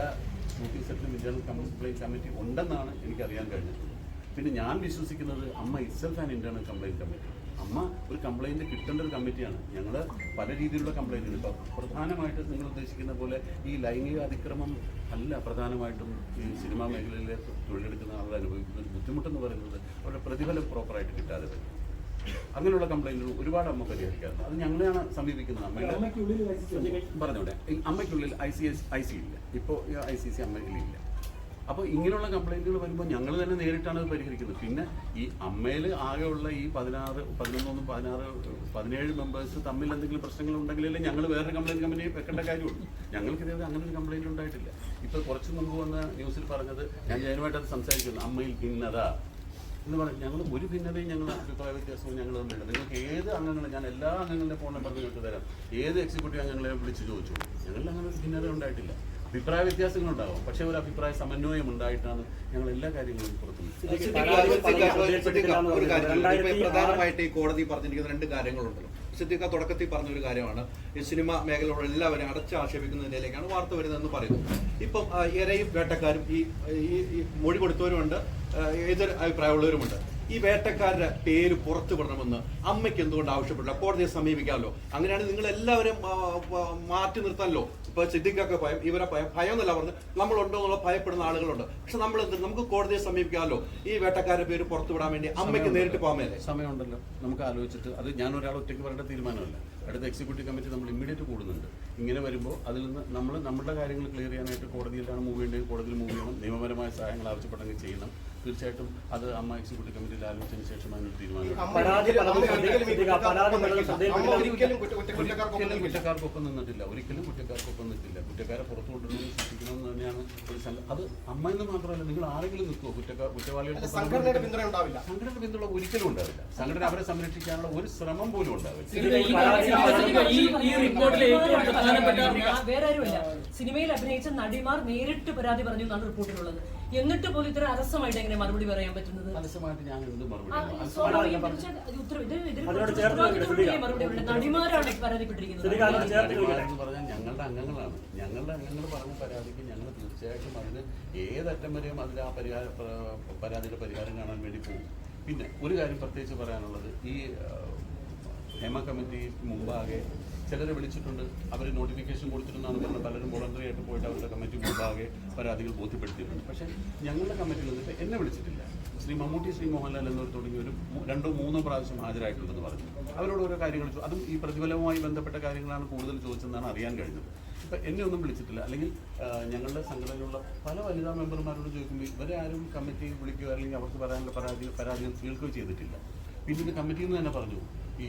നോട്ടീസ് സെറ്റിലും ഇന്റേണൽ കംപ്ലൈന്റ് കമ്മിറ്റി ഉണ്ടെന്നാണ് എനിക്കറിയാൻ കഴിഞ്ഞിട്ടുള്ളത്. പിന്നെ ഞാൻ വിശ്വസിക്കുന്നത് AMMA itself and internal complaint committee AMMA ഒരു കംപ്ലൈന്റ് കിട്ടേണ്ട ഒരു കമ്മിറ്റിയാണ് ഞങ്ങൾ പല രീതിയിലുള്ള കംപ്ലൈന്റുകൾ ഇപ്പോൾ പ്രധാനമായിട്ട് നിങ്ങൾ ഉദ്ദേശിക്കുന്ന പോലെ ഈ ലൈംഗിക അതിക്രമം അല്ല പ്രധാനമായിട്ടും ഈ സിനിമാ മേഖലയിലെ തൊഴിലെടുക്കുന്ന ആളുകൾ അനുഭവിക്കുന്ന ഒരു ബുദ്ധിമുട്ടെന്ന് പറയുന്നത് അവരുടെ പ്രതിഫലം പ്രോപ്പറായിട്ട് കിട്ടാതെ വരും. അങ്ങനെയുള്ള കംപ്ലൈന്റുകൾ ഒരുപാട് അമ്മ പരിഹരിക്കാറുണ്ട്. അത് ഞങ്ങളെയാണ് സമീപിക്കുന്നത്. അമ്മയുടെ പറഞ്ഞോട്ടെ. അമ്മയ്ക്കുള്ളിൽ I C S I C ഇല്ല. ഇപ്പോൾ ഐ സി സി അമ്മയിലില്ല അപ്പോൾ ഇങ്ങനെയുള്ള കംപ്ലൈന്റുകൾ വരുമ്പോൾ ഞങ്ങൾ തന്നെ നേരിട്ടാണ് അത് പരിഹരിക്കുന്നത്. പിന്നെ ഈ അമ്മയിൽ ആകെയുള്ള ഈ പതിനാറ് പതിനൊന്നൊന്നും പതിനാറ് പതിനേഴ് മെമ്പേഴ്സ് തമ്മിൽ എന്തെങ്കിലും പ്രശ്നങ്ങൾ ഉണ്ടെങ്കിലല്ലേ ഞങ്ങൾ വേറൊരു കംപ്ലൈന്റ് കമ്പനി വെക്കേണ്ട കാര്യമുള്ളൂ. ഇതേ അങ്ങനെ ഒരു കംപ്ലൈന്റ് ഉണ്ടായിട്ടില്ല. ഇപ്പോൾ കുറച്ച് മുമ്പ് വന്ന ന്യൂസിൽ പറഞ്ഞത് ഞാൻ ജയനുമായിട്ട് അത് സംസാരിക്കുന്നു. അമ്മയിൽ ഭിന്നത എന്ന് പറയും ഞങ്ങൾ ഒരു ഭിന്നതയും ഞങ്ങൾ അഭിപ്രായ വ്യത്യാസവും ഞങ്ങൾ തമ്മിലുണ്ട് നിങ്ങൾക്ക് ഏത് അംഗങ്ങളും ഞാൻ എല്ലാ അംഗങ്ങളുടെ ഫോൺ നമ്പർ നിങ്ങൾക്ക് തരാം. ഏത് എക്സിക്യൂട്ടീവ് അംഗങ്ങളെ വിളിച്ച് ചോദിച്ചു ഞങ്ങളിൽ അങ്ങനെ ഒരു ഭിന്നത ഉണ്ടായിട്ടില്ല. അഭിപ്രായ വ്യത്യാസങ്ങളുണ്ടാവും. പക്ഷേ ഒരു അഭിപ്രായ സമന്വയം ഉണ്ടായിട്ടാണ് ഞങ്ങൾ എല്ലാ കാര്യങ്ങളും പുറത്തു പ്രധാനമായിട്ട് ഈ കോടതി പറഞ്ഞിരിക്കുന്ന രണ്ട് കാര്യങ്ങളുണ്ടല്ലോ. സിദ്ദിഖ തുടക്കത്തിൽ പറഞ്ഞ ഒരു കാര്യമാണ്. ഈ സിനിമ മേഖലയുള്ള എല്ലാവരും അടച്ച് ആക്ഷേപിക്കുന്നതിലേക്കാണ് വാർത്ത വരുന്നതെന്ന് പറയുന്നു ഇപ്പം ഇരയും വേട്ടക്കാരും ഈ മൊഴി കൊടുത്തവരുമുണ്ട്. ഏതൊരു എതിർ അഭിപ്രായമുള്ളവരുമുണ്ട്? ഈ വേട്ടക്കാരുടെ പേര് പുറത്തു വിടണമെന്ന് അമ്മയ്ക്ക് എന്തുകൊണ്ട് ആവശ്യപ്പെട്ടില്ല? കോടതിയെ സമീപിക്കാമല്ലോ. അങ്ങനെയാണ് നിങ്ങൾ എല്ലാവരും മാറ്റി നിർത്താമല്ലോ. ഇപ്പൊ സിദ്ദിഖൊക്കെ ഭയം ഇവരെ ഭയം ഭയം എന്നല്ല പറഞ്ഞ് നമ്മളുണ്ടോ എന്നുള്ള ഭയപ്പെടുന്ന ആളുകളുണ്ട്. പക്ഷെ നമ്മൾ എന്ത് നമുക്ക് കോടതിയെ സമീപിക്കാമല്ലോ. ഈ വേട്ടക്കാരുടെ പേര് പുറത്തു വിടാൻ വേണ്ടി അമ്മയ്ക്ക് നേരിട്ട് പോകാമല്ലേ? സമയമുണ്ടല്ലോ. നമുക്ക് ആലോചിച്ചിട്ട് അത് ഞാൻ ഒരാൾ ഒറ്റയ്ക്ക് പറയേണ്ട തീരുമാനമല്ല. അടുത്ത എക്സിക്യൂട്ടീവ് കമ്മിറ്റി നമ്മൾ ഇമ്മീഡിയറ്റ് കൂടുന്നുണ്ട്. ഇങ്ങനെ വരുമ്പോൾ അതിൽ നിന്ന് നമ്മൾ നമ്മുടെ കാര്യങ്ങൾ ക്ലിയർ ചെയ്യാനായിട്ട് കോടതിയിലാണ് മൂവ് ചെയ്യേണ്ടത്. കോടതിയിൽ മൂവ് ചെയ്യണം. നിയമപരമായ സഹായങ്ങൾ ആവശ്യപ്പെട്ടെങ്കിൽ ചെയ്യണം. തീർച്ചയായിട്ടും അത് അമ്മ എക്സിക്യൂട്ടീവ് കമ്മിറ്റിയിൽ ആലോചിച്ചതിന് ശേഷം അതിനൊരു തീരുമാനം കുറ്റക്കാർക്കൊപ്പം നിന്നിട്ടില്ല. ഒരിക്കലും കുറ്റക്കാർക്കൊപ്പം നിന്നിട്ടില്ല. കുറ്റക്കാരെ പുറത്തു കൊണ്ടുവരുന്നത് സൃഷ്ടിക്കണമെന്ന് തന്നെയാണ് ഒരു സംഘ അത് അമ്മ എന്ന് മാത്രമല്ല നിങ്ങൾ ആരെങ്കിലും നിൽക്കുമോ കുറ്റക്കാർ കുറ്റവാളികളുടെ സംഘടനയുടെ പിന്തുണ ഉണ്ടാവില്ല. സംഘടന പിന്തുണ ഒരിക്കലും ഉണ്ടാവില്ല. സംഘടന അവരെ സംരക്ഷിക്കാനുള്ള ഒരു ശ്രമം പോലും ഉണ്ടാവില്ല. ഈ ഈ റിപ്പോർട്ടിലെ ഏറ്റവും പ്രധാനപ്പെട്ട വേറെ ആരുമില്ല. സിനിമയിൽ അഭിനയിച്ച നടിമാർ നേരിട്ട് പരാതി പറഞ്ഞു എന്നാണ് റിപ്പോർട്ടിലുള്ളത്. എന്നിട്ട് പോലും ഇത്ര അലസമായിട്ട് എങ്ങനെ മറുപടി പറയാൻ പറ്റുന്നത്. നടിമാരാണ് പരാതിപ്പെട്ടിരിക്കുന്നത്. ഞങ്ങളുടെ അംഗങ്ങളാണ്. ഞങ്ങളുടെ അംഗങ്ങൾ പറഞ്ഞ പരാതിക്ക് ഞങ്ങൾ തീർച്ചയായിട്ടും അതിന് ഏതറ്റം വരെയും അതിൽ ആ പരിഹാര പരാതിയുടെ പരിഹാരം കാണാൻ വേണ്ടി പോകും. പിന്നെ ഒരു കാര്യം പ്രത്യേകിച്ച് പറയാനുള്ളത്. ഈ ഹേമ കമ്മിറ്റി മുമ്പാകെ ചിലരെ വിളിച്ചിട്ടുണ്ട് അവർ നോട്ടിഫിക്കേഷൻ കൊടുത്തിട്ടുണ്ടെന്നാണ് പറഞ്ഞത്. പലരും വോളണ്ടറി ആയിട്ട് പോയിട്ട് അവരുടെ കമ്മിറ്റി മുമ്പാകെ പരാതികൾ ബോധ്യപ്പെടുത്തിയിട്ടുണ്ട്. പക്ഷേ ഞങ്ങളുടെ കമ്മിറ്റിയിൽ നിന്നിട്ട് എന്നെ വിളിച്ചിട്ടില്ല. ശ്രീ മമ്മൂട്ടി ശ്രീ മോഹൻലാൽ എന്നിവർ ഒരു രണ്ടോ മൂന്നോ പ്രാവശ്യം ഹാജരായിട്ടുണ്ടെന്ന് പറഞ്ഞു. അവരോട് ഓരോ കാര്യങ്ങൾ അതും ഈ പ്രതിഫലവുമായി ബന്ധപ്പെട്ട കാര്യങ്ങളാണ് കൂടുതൽ ചോദിച്ചതെന്നാണ് അറിയാൻ കഴിഞ്ഞത്. ഇപ്പം എന്നെ ഒന്നും വിളിച്ചിട്ടില്ല. അല്ലെങ്കിൽ ഞങ്ങളുടെ സംഘടനയിലുള്ള പല വനിതാ മെമ്പർമാരോട് ചോദിക്കുമ്പോൾ ഇവരെ ആരും കമ്മിറ്റി വിളിക്കുകയോ അല്ലെങ്കിൽ അവർക്ക് പറയാനുള്ള പരാതി പരാതികൾ കേൾക്കുകയോ ചെയ്തിട്ടില്ല. പിന്നീട് കമ്മിറ്റിയിൽ നിന്ന് തന്നെ പറഞ്ഞു. ഈ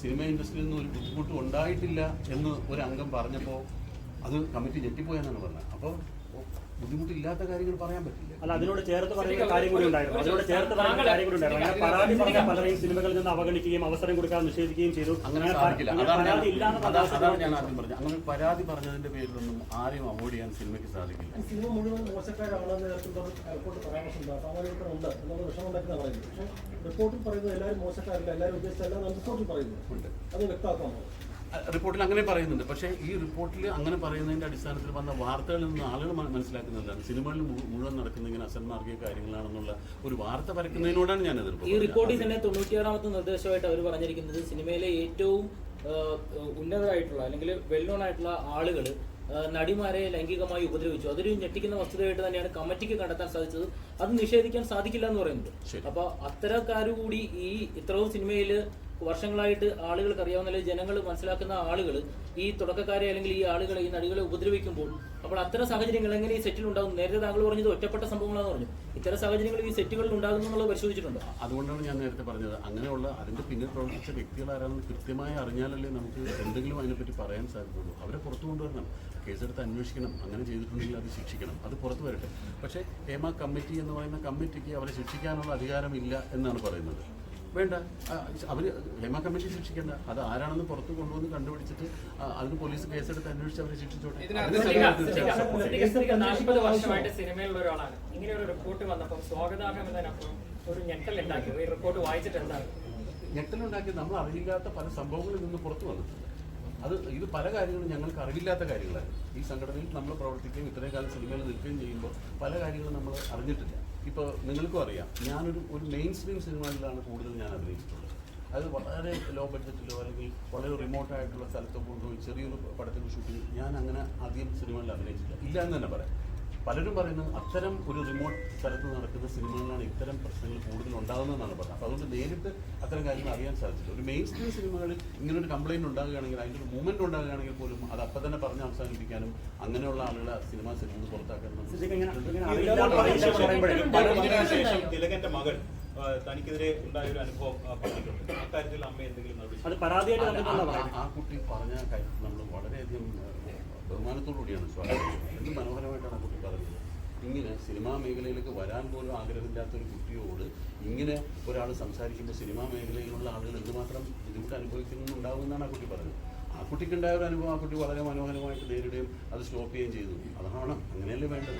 സിനിമ ഇൻഡസ്ട്രിയിൽ നിന്ന് ഒരു ബുദ്ധിമുട്ടും ഉണ്ടായിട്ടില്ല എന്ന് ഒരു അംഗം പറഞ്ഞപ്പോൾ അത് കമ്മിറ്റി ഞെട്ടിപ്പോയെന്നാണ് പറഞ്ഞത്. അപ്പോൾ ബുദ്ധിമുട്ടില്ലാത്ത കാര്യങ്ങൾ പറയാൻ പറ്റില്ല. അല്ല അതിനോട് ചേർത്ത് പറയുന്ന കാര്യം കൂടി ഉണ്ടായിരുന്നു. അതിനോട് ചേർത്ത് പറയുന്ന കാര്യം കൂടി ഉണ്ടായിരുന്നു. അങ്ങനെ പരാതി പറഞ്ഞ പലരെയും സിനിമകളിൽ നിന്ന് അവഗണിക്കുകയും അവസരം കൊടുക്കാൻ നിഷേധിക്കുകയും ചെയ്തു. അങ്ങനെ സാധിക്കില്ല. അങ്ങനെ അതാണ് പരാതി ഞാൻ- ആദ്യം പറഞ്ഞത്. അങ്ങനെ പരാതി പറഞ്ഞതിന്റെ പേരിലൊന്നും ആരെയും അവോയ്ഡ് ചെയ്യാൻ സിനിമയ്ക്ക് സാധിക്കില്ല. സിനിമ മുഴുവൻ മോശക്കാരാണെന്ന് റിപ്പോർട്ട് പരാമർശമുണ്ട് എന്നുള്ള വിഷമം ഉണ്ടാക്കുന്ന പറയുന്നത് റിപ്പോർട്ടിൽ പറയുന്നത് എല്ലാവരും മോശക്കാരല്ല എല്ലാവരും ഉദ്ദേശിച്ചല്ല റിപ്പോർട്ടിൽ പറയുന്നത്. അത് വ്യക്തമാക്കാമോ അഹ് റിപ്പോർട്ടിൽ അങ്ങനെ പറയുന്നുണ്ട്. പക്ഷേ ഈ റിപ്പോർട്ടിൽ അങ്ങനെ പറയുന്നതിന്റെ അടിസ്ഥാനത്തിൽ വന്ന വാർത്തകളിൽ നിന്ന് ആളുകൾ മനസ്സിലാക്കുന്നതാണ്. സിനിമകളിൽ മുഴുവൻ നടക്കുന്ന ഇങ്ങനെ അസന്മാർഗീയ കാര്യങ്ങളാണെന്നുള്ള ഒരു വാർത്ത പരക്കുന്നതിനോടാണ് ഞാൻ എതിർപ്പ് ഈ റിപ്പോർട്ടിൽ. തന്നെ തൊണ്ണൂറ്റിയാറാമത്തെ നിർദ്ദേശമായിട്ട് അവർ പറഞ്ഞിരിക്കുന്നത് സിനിമയിലെ ഏറ്റവും ഉന്നതരായിട്ടുള്ള അല്ലെങ്കിൽ വെൽ നോൺ ആയിട്ടുള്ള ആളുകൾ നടിമാരെ ലൈംഗികമായി ഉപദ്രവിച്ചു. അതൊരു ഞെട്ടിക്കുന്ന വസ്തുതയായിട്ട് തന്നെയാണ് കമ്മിറ്റിക്ക് കണ്ടെത്താൻ സാധിച്ചത്. അത് നിഷേധിക്കാൻ സാധിക്കില്ല എന്ന് പറയുന്നത്. അപ്പൊ അത്തരക്കാരുകൂടി ഈ ഇത്രയും സിനിമയിൽ വർഷങ്ങളായിട്ട് ആളുകൾക്ക് അറിയാവുന്ന ജനങ്ങൾ മനസ്സിലാക്കുന്ന ആളുകൾ ഈ തുടക്കക്കാരെ അല്ലെങ്കിൽ ഈ ആളുകളെ ഈ നടികളെ ഉപദ്രവിക്കുമ്പോൾ അപ്പോൾ അത്തരം സാഹചര്യങ്ങൾ എങ്ങനെ ഈ സെറ്റിൽ ഉണ്ടാകും നേരത്തെ താങ്കൾ പറഞ്ഞത് ഒറ്റപ്പെട്ട സംഭവങ്ങളാണെന്ന് പറഞ്ഞു. ഇത്തരം സാഹചര്യങ്ങൾ ഈ സെറ്റുകളിൽ ഉണ്ടാകുന്നു എന്നുള്ളത് പരിശോധിച്ചിട്ടുണ്ടോ? അതുകൊണ്ടാണ് ഞാൻ നേരത്തെ പറഞ്ഞത്. അങ്ങനെയുള്ള അതിന്റെ പിന്നിൽ പ്രവർത്തിച്ച വ്യക്തികൾ ആരാണെന്ന് കൃത്യമായി അറിഞ്ഞാലല്ലേ നമുക്ക് എന്തെങ്കിലും അതിനെപ്പറ്റി പറയാൻ സാധിക്കുള്ളൂ അവരെ പുറത്തു കൊണ്ടുവരണം. കേസെടുത്ത് അന്വേഷിക്കണം. അങ്ങനെ ചെയ്തിട്ടുണ്ടെങ്കിൽ അത് ശിക്ഷിക്കണം. അത് പുറത്തു വരട്ടെ. പക്ഷേ ഹേമ കമ്മിറ്റി എന്ന് പറയുന്ന കമ്മിറ്റിക്ക് അവരെ ശിക്ഷിക്കാനുള്ള അധികാരമില്ല എന്നാണ് പറയുന്നത്. വേണ്ട. അവർ ഹേമ കമ്മീഷൻ ശിക്ഷിക്കേണ്ട. അത് ആരാണെന്ന് പുറത്ത് കൊണ്ടുവന്ന് കണ്ടുപിടിച്ചിട്ട് അതിന് പോലീസ് കേസെടുത്ത് അന്വേഷിച്ച് അവരെ ശിക്ഷിച്ചോട്ടെ. വർഷമായിട്ട് സിനിമയിലുള്ള ഒരാളാണ്. ഇങ്ങനെ ഒരു റിപ്പോർട്ട് വന്നപ്പോൾ സ്വാഗതാർഹം എന്നതിനപ്പുറം ഒരു ഞെട്ടൽ ഉണ്ടാക്കി. ഈ റിപ്പോർട്ട് വായിച്ചിട്ട് എന്താണ്? ഞെട്ടലുണ്ടാക്കി നമ്മൾ അറിയില്ലാത്ത പല സംഭവങ്ങളിൽ നിന്ന് പുറത്തു വന്നിട്ടുണ്ട്. അത് ഇത് പല കാര്യങ്ങളും ഞങ്ങൾക്ക് അറിവില്ലാത്ത കാര്യങ്ങളായിരുന്നു. ഈ സംഘടനയിൽ നമ്മൾ പ്രവർത്തിക്കുകയും ഇത്രയും കാലം സിനിമയിൽ നിൽക്കുകയും ചെയ്യുമ്പോൾ പല കാര്യങ്ങളും നമ്മൾ അറിഞ്ഞിട്ടില്ല. ഇപ്പോൾ നിങ്ങൾക്കും അറിയാം ഞാനൊരു ഒരു മെയിൻ സ്ട്രീം സിനിമകളിലാണ് കൂടുതൽ ഞാൻ അഭിനയിച്ചിട്ടുള്ളത്. അത് വളരെ ലോ ബഡ്ജറ്റിലോ അല്ലെങ്കിൽ വളരെ റിമോട്ടായിട്ടുള്ള സ്ഥലത്തോ കൊണ്ടുപോയി ചെറിയൊരു പടത്തിന്റെ ഷൂട്ടിംഗ് ഞാൻ അങ്ങനെ ആദ്യം സിനിമകളിൽ അഭിനയിച്ചിട്ടില്ല. ഇല്ല എന്ന് തന്നെ പറയാം. പലരും പറയുന്നത് അത്തരം ഒരു റിമോട്ട് സ്ഥലത്ത് നടക്കുന്ന സിനിമകളിലാണ് ഇത്തരം പ്രശ്നങ്ങൾ കൂടുതൽ ഉണ്ടാകുന്നതെന്നാണ് പറഞ്ഞത്. അപ്പോൾ അതുകൊണ്ട് നേരിട്ട് അത്തരം കാര്യങ്ങൾ അറിയാൻ സാധിച്ചില്ല. ഒരു മെയിൻ സ്ട്രീം സിനിമകളിൽ ഇങ്ങനൊരു കംപ്ലൈന്റ് ഉണ്ടാകുകയാണെങ്കിൽ അതിന്റെ ഒരു മൂവ്മെന്റ് ഉണ്ടാകുകയാണെങ്കിൽ പോലും അത് അപ്പം തന്നെ പറഞ്ഞ് അവസാനിപ്പിക്കാനും അങ്ങനെയുള്ള ആളുകളെ സിനിമാ സിനിമ പുറത്താക്കാനും തിലകന്റെ മകൾ ആ, തനിക്കെതിരെ ഉണ്ടായ ഒരു അനുഭവം പറഞ്ഞിട്ടുണ്ട്. അക്കാര്യത്തിൽ അമ്മ എന്തെങ്കിലും അത് പരാതിയായിട്ട് ആ- കുട്ടി പറഞ്ഞ കാര്യം നമ്മൾ വളരെയധികം ബഹുമാനത്തോടു കൂടിയാണ് സ്വാഗതം. എന്ത് മനോഹരമായിട്ടാണ് കുട്ടി പറഞ്ഞത് ഇങ്ങനെ സിനിമാ മേഖലയിലേക്ക് വരാൻ പോലും ആഗ്രഹമില്ലാത്ത ഒരു കുട്ടിയോട് ഇങ്ങനെ ഒരാൾ സംസാരിക്കുമ്പോൾ സിനിമാ മേഖലയിലുള്ള ആളുകൾ എന്തുമാത്രം ബുദ്ധിമുട്ട് അനുഭവിക്കുന്നുണ്ടാവുമെന്നാണ് ആ കുട്ടി പറഞ്ഞത് കുട്ടിക്കുണ്ടായ ഒരു അനുഭവം ആ കുട്ടി വളരെ മനോഹരമായിട്ട് നേരിടുകയും അത് സ്റ്റോപ്പ് ചെയ്യുകയും ചെയ്തു. അതാണ് അങ്ങനെയല്ലേ വേണ്ടത്?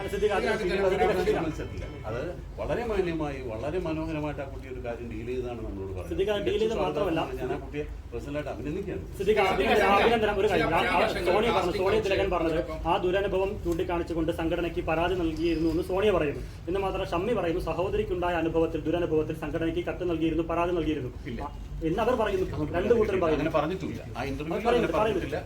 അത് വളരെ മാന്യമായി വളരെ മനോഹരമായിട്ട് ആ കുട്ടി ഒരു കാര്യം ഡീൽ ചെയ്താണ് നമ്മളോട് പറയുന്നത്. ഞാൻ ആ കുട്ടിയെ പേഴ്സണലായിട്ട് അഭിനന്ദിക്കുകയാണ്. പറഞ്ഞത് ആ ദുരനുഭവം ചൂണ്ടിക്കാണിച്ചുകൊണ്ട് സംഘടനയ്ക്ക് പരാതി നൽകിയിരുന്നു എന്ന് സോണിയ പറയുന്നു. എന്ന് മാത്രം ഷമ്മി പറയുന്നു സഹോദരിക്കുണ്ടായ അനുഭവത്തിൽ ദുരനുഭവത്തിൽ സംഘടനയ്ക്ക് കത്ത് നൽകിയിരുന്നു പരാതി നൽകിയിരുന്നു. എന്ന് അവർ പറയുന്നു. രണ്ടു കൂട്ടരും പറയുന്നു. പറയുന്നു പറഞ്ഞിട്ടില്ല.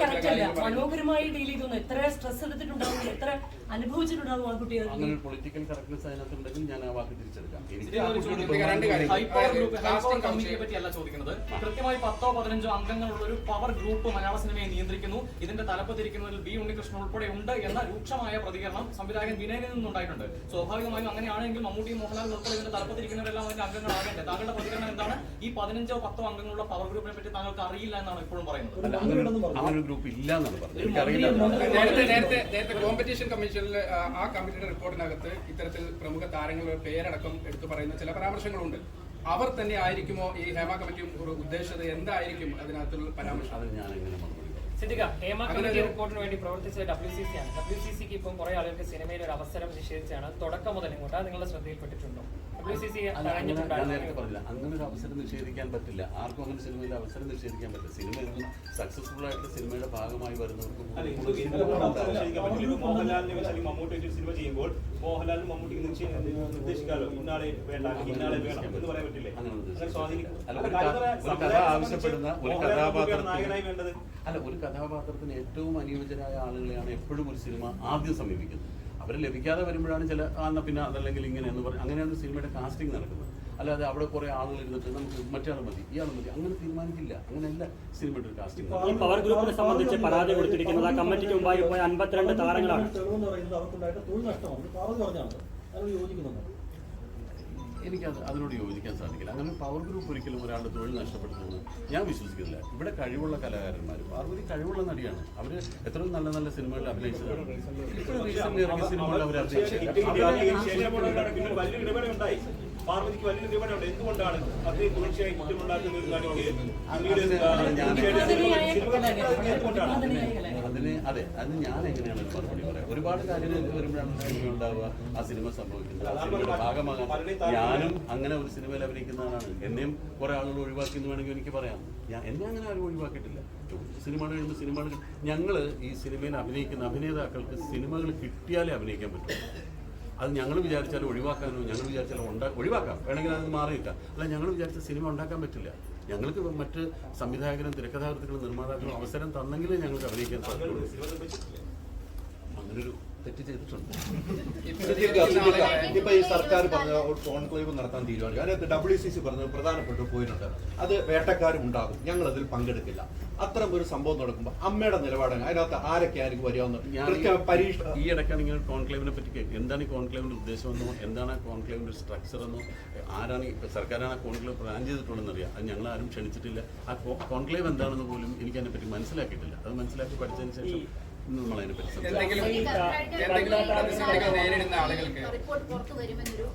കറക്റ്റ് അല്ല മനോഹരമായി ഡീൽ ചെയ്തു എത്ര സ്ട്രെസ് എടുത്തിട്ടുണ്ടാവും? എത്ര അനുഭവിച്ചിട്ടുണ്ടാവും ആ കുട്ടി അങ്ങനെ ഒരു പൊളിറ്റിക്കൽ കറക്റ്റ്നസ് അതിനകത്തുണ്ടെങ്കിൽ ഞാൻ ആ വാക്ക് തിരിച്ചെടുക്കാം. കമ്മിറ്റിയെ. പറ്റിയല്ല ചോദിക്കുന്നത്. കൃത്യമായി പത്തോ പതിനഞ്ചോ അംഗങ്ങളുള്ള ഒരു പവർ ഗ്രൂപ്പ് മലയാള സിനിമയെ നിയന്ത്രിക്കുന്നു. ഇതിന്റെ തലപ്പത്തിരിക്കുന്നതിൽ ബി ഉണ്ണികൃഷ്ണൻ ഉൾപ്പെടെ ഉണ്ട് എന്ന രൂക്ഷമായ പ്രതികരണം സംവിധായകൻ വിനയനിൽ നിന്നുണ്ടായിട്ടുണ്ട്. സ്വാഭാവികമായും അങ്ങനെയാണെങ്കിൽ മമ്മൂട്ടി മോഹൻലാൽ ഉൾപ്പെടെ ഇതിന്റെ തലപ്പത്തിരിക്കുന്നവരെല്ലാം അതിന്റെ അംഗങ്ങളാകേണ്ടത് താങ്കളുടെ പ്രതികരണം എന്താണ്? ഈ പതിനഞ്ചോ പത്തോ അംഗങ്ങളുള്ള പവർ ഗ്രൂപ്പിനെ പറ്റി താങ്കൾക്ക് അറിയില്ല എന്നാണ് ഇപ്പോഴും പറയുന്നത്. അങ്ങനെ ഒരു- ഗ്രൂപ്പ് ഇല്ല എന്നാണ് പറഞ്ഞത്. നേരത്തെ നേരത്തെ നേരത്തെ കോമ്പറ്റീഷൻ കമ്മീഷനിൽ ആ, ആ കമ്മിറ്റിയുടെ റിപ്പോർട്ടിനകത്ത് ഇത്തരത്തിൽ പ്രമുഖ താരങ്ങളുടെ പേരടക്കം എടുത്തു പറയുന്ന ചില പരാമർശങ്ങളുണ്ട്. അവർ തന്നെ ആയിരിക്കുമോ ഈ ഹേമ കമ്മിറ്റി ഒരു ഉദ്ദേശിച്ചത്? എന്തായിരിക്കും അതിനകത്തുള്ള പരാമർശം? റിപ്പോർട്ടിന് വേണ്ടി പ്രവർത്തിച്ച ഡബ്ല്യു സി സി ആണ്. ഡബ്ല്യു സി സിക്ക് ഇപ്പം കുറെ ആളുകൾക്ക് സിനിമയിൽ ഒരു അവസരം നിഷേധിച്ചാണ്. തുടക്കം മുതൽ ഇങ്ങോട്ട് നിങ്ങളുടെ ശ്രദ്ധയിൽപ്പെട്ടിട്ടുണ്ടോ? ഡബ്ല്യു സി സി അങ്ങനെ ഒരു അവസരം നിഷേധിക്കാൻ പറ്റില്ല. ആർക്കും അങ്ങനെ സിനിമയിൽ അവസരം നിഷേധിക്കാൻ പറ്റില്ല. സിനിമ എന്നും സക്സസ്ഫുൾ ആയിട്ടുള്ള സിനിമയുടെ ഭാഗമായി വരുന്നവർക്ക് മമ്മൂട്ടി സിനിമ ചെയ്യുമ്പോൾ മോഹൻലാലിനും മമ്മൂട്ടിക്ക് നിശ്ചയ- നിർദ്ദേശിക്കാലോ? ഇന്നാളെ വേണ്ട ഇന്നാളെ വേണം എന്ന് പറയാൻ പറ്റില്ലേ? അങ്ങനെ സ്വാധീനിക്കും ആവശ്യപ്പെടുന്ന ഒരു മോഹൻലാൽ മമ്മൂട്ടിയാണ് കഥാപാത്രത്തിന് നായകനായി വേണ്ടത്. അല്ല ഒരു കഥാപാത്രത്തിന് ഏറ്റവും അനുയോജ്യരായ ആളുകളെയാണ് എപ്പോഴും ഒരു സിനിമ ആദ്യം സമീപിക്കുന്നത്. അവർ ലഭിക്കാതെ വരുമ്പോഴാണ് ചില ആ, എന്നാൽ പിന്നെ അതല്ലെങ്കിൽ ഇങ്ങനെ എന്ന് പറഞ്ഞ് അങ്ങനെയാണ് സിനിമയുടെ കാസ്റ്റിംഗ് നടക്കുന്നത്. അല്ലാതെ അവിടെ കുറെ ആളുകൾ ഇരുന്നിട്ട് നമുക്ക് മറ്റേ മതി ഇയാൾ മതി അങ്ങനെ തീരുമാനിക്കില്ല. അങ്ങനെയല്ല സിനിമയുടെ ഒരു കാസ്റ്റിംഗ് ഈ പവർ ഗ്രൂപ്പിനെ സംബന്ധിച്ച് പരാതി കൊടുത്തിരിക്കുന്നത് ആ കമ്മിറ്റിക്ക് മുമ്പായി പോയ അൻപത്തിരണ്ട് താരങ്ങളാണ്. തെളിവെന്ന് പറയുന്നത് അവർക്കുണ്ടായിട്ട് തൊഴിൽ നഷ്ടമാണ്. പറഞ്ഞാണ് യോജിക്കുന്നുണ്ട്? എനിക്കത് അതിനോട് യോജിക്കാൻ സാധിക്കില്ല. അങ്ങനെ പവർ ഗ്രൂപ്പ് ഒരിക്കലും ഒരാളുടെ തൊഴിൽ നഷ്ടപ്പെടുത്തുമെന്ന് ഞാൻ വിശ്വസിക്കുന്നില്ല. ഇവിടെ കഴിവുള്ള കലാകാരന്മാർ പാർവതി കഴിവുള്ള നടിയാണ്. അവർ എത്ര നല്ല നല്ല സിനിമകളിൽ അഭിനയിച്ചതാണ്. ഇപ്പോഴും റീസെന്റ് ഇറങ്ങിയ സിനിമകളിൽ അവർ അഭിനയിച്ചത്. പാർവതിക്ക് വലിയ ഉണ്ട് എന്തുകൊണ്ടാണ് അദ്ദേഹം തീർച്ചയായും കുറ്റമുണ്ടാക്കുന്ന ഒരു നടിക്ക് പിന്നീട് ഞാൻ- തീർച്ചയായും സിനിമകൾ എന്തുകൊണ്ടാണ്? അതിന് അതെ അതിന് ഞാൻ എങ്ങനെയാണ് മറുപടി പറയാം? ഒരുപാട് കാര്യങ്ങൾ വരുമ്പോഴാണ് സിനിമ ഉണ്ടാവുക ആ സിനിമ സംഭവിക്കുന്നത്. ആ സിനിമയുടെ ഭാഗമാകാൻ ഞാനും അങ്ങനെ ഒരു സിനിമയിൽ അഭിനയിക്കുന്നതാണ് എന്നെയും കുറെ ആളുകൾ ഒഴിവാക്കി എന്ന് വേണമെങ്കിൽ എനിക്ക് പറയാം. ഞാൻ എന്നെ അങ്ങനെ ആരും ഒഴിവാക്കിയിട്ടില്ല. സിനിമ കഴിയുമ്പോൾ സിനിമകൾ ഞങ്ങൾ ഈ സിനിമയിൽ അഭിനയിക്കുന്ന അഭിനേതാക്കൾക്ക് സിനിമകൾ കിട്ടിയാലേ അഭിനയിക്കാൻ പറ്റും. അത് ഞങ്ങൾ വിചാരിച്ചാൽ ഒഴിവാക്കാനോ ഞങ്ങൾ വിചാരിച്ചാൽ ഉണ്ടാ ഒഴിവാക്കാം. വേണമെങ്കിൽ അത് മാറിയില്ല അല്ല ഞങ്ങൾ വിചാരിച്ച സിനിമ ഉണ്ടാക്കാൻ പറ്റില്ല. ഞങ്ങൾക്ക് മറ്റ് സംവിധായകരും തിരക്കഥാകൃത്തുക്കളും നിർമ്മാതാക്കളും അവസരം തന്നെങ്കിലേ ഞങ്ങൾക്ക് അഭിനയിക്കാൻ സാധിക്കുള്ളൂ. അങ്ങനൊരു തെറ്റ് ചെയ്തിട്ടുണ്ട്. ഇപ്പൊ ഈ സർക്കാർ പറഞ്ഞ ഒരു കോൺക്ലേവ് നടത്താൻ തീരുമാനിക്കും. അതിനകത്ത് ഡബ്ല്യു സി സി പറഞ്ഞ പ്രധാനപ്പെട്ട പോയിന്റ് അത് വേട്ടക്കാരും ഉണ്ടാകും. ഞങ്ങൾ അതിൽ പങ്കെടുക്കില്ല. അത്തരം ഒരു സംഭവം നടക്കുമ്പോൾ അമ്മയുടെ നിലപാടാണ് അതിനകത്ത് ആരൊക്കെയായിരിക്കും വരികയെന്ന് ഞാൻ പരീക്ഷ ഈ ഇടയ്ക്കാണ് ഇങ്ങനെ കോൺക്ലേവിനെ പറ്റി എന്താണ് ഈ കോൺക്ലേവിന്റെ ഉദ്ദേശമെന്നോ എന്താണ് കോൺക്ലേവിന്റെ സ്ട്രക്ചർ എന്നോ ആരാണ് ഈ സർക്കാരാണ് ആ കോൺക്ലേവ് പ്ലാൻ ചെയ്തിട്ടുള്ളതെന്ന് അറിയാം അത് ഞങ്ങൾ ആരും ക്ഷണിച്ചിട്ടില്ല. ആ കോൺക്ലേവ് എന്താണെന്ന് പോലും എനിക്ക് അതിനെ പറ്റി മനസ്സിലാക്കിയിട്ടില്ല. അത് മനസ്സിലാക്കി പഠിച്ചതിന് ശേഷം നമ്മൾ അതിനെപ്പറ്റി എന്തെങ്കിലും എന്തെങ്കിലും പ്രതിസന്ധികൾ നേരിടുന്ന ആളുകൾക്ക് റിപ്പോർട്ട് പുറത്തു വരുമെന്നൊരു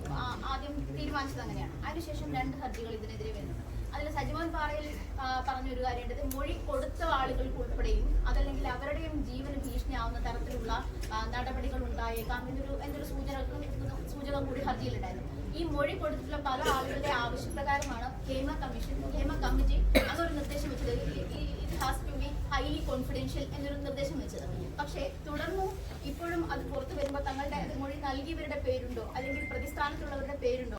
ആദ്യം തീരുമാനിച്ചത് അങ്ങനെയാണ് അതിനുശേഷം രണ്ട് ഹർജികൾ ഇതിനെതിരെ വരുന്നുണ്ട് അതിൽ സജിമോൻ പാറയിൽ പറഞ്ഞ പറഞ്ഞൊരു കാര്യമുണ്ട് മൊഴി കൊടുത്ത ആളുകൾക്ക് ഉൾപ്പെടെയും അതല്ലെങ്കിൽ അവരുടെയും ജീവന് ഭീഷണിയാവുന്ന തരത്തിലുള്ള നടപടികൾ ഉണ്ടായേക്കാം എന്നൊരു എന്നൊരു സൂചന സൂചക കൂടി ഹർജിയിലുണ്ടായിരുന്നു ഈ മൊഴി കൊടുത്തിട്ടുള്ള പല ആളുകളുടെ ആവശ്യപ്രകാരമാണ് ഹേമ കമ്മീഷൻ ഹേമ കമ്മിറ്റി അതൊരു നിർദ്ദേശം വെച്ചത് ഇത് has to be highly confidential എന്നൊരു നിർദ്ദേശം വെച്ചത്. പക്ഷേ തുടർന്നും ഇപ്പോഴും അത് പുറത്തു വരുമ്പോൾ തങ്ങളുടെ മൊഴി നൽകിയവരുടെ പേരുണ്ടോ? അല്ലെങ്കിൽ പ്രതിസ്ഥാനത്തുള്ളവരുടെ പേരുണ്ടോ?